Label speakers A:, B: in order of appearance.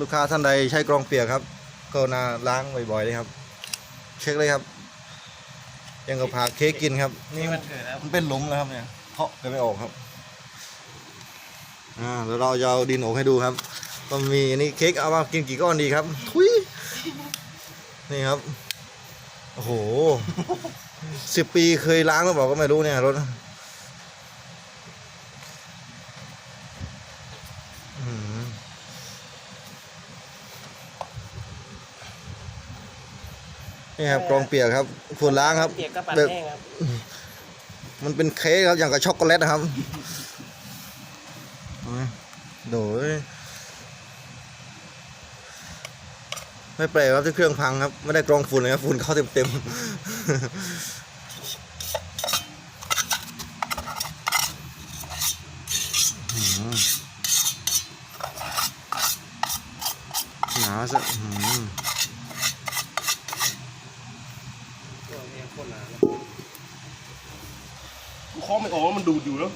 A: ลูกค้าท่านใดใช้กรองเปียกครับก็นาล้างบ่อยๆเลยครับ เช็คเลยครับ ยังกับพาเค้กกินครับ นี่
B: นี่
A: มั
B: มันนเถิดแล้ว
A: มันเป็นหลุมแล้วครับเนี่ยเคาะกันไม่ออกครับอ่าเดี๋ยวเราจะเอาดินออกให้ดูครับ ก็มีอันนี้เค้กเอามากินกี่ก้อนดีครับทุยนี่ครับโอ้โหสิบปีเคยล้างหรือเปล่าก็ไม่รู้เนี่ยรถอื้อหือ นี่ครับกรองเปียกครับฝุ่นล้างครับ
B: เปียกก็ปัด
A: แบบ
B: แห้งครับ
A: มันเป็นเค้กครับอย่างกับช็อกโกแลตนะครับเอาไหมโดยไม่แปลกครับที่เครื่องพังครับ ไม่ได้กรองฝุ่นเลยครับฝุ่นเข้าเต็มเต็มๆอื้อหือหนาซะอื้อหือ
B: ตัวเนี้ย โคตรนาเลย
C: กูเคาะไม่ออกว่ามันดูดอยู่แล้ว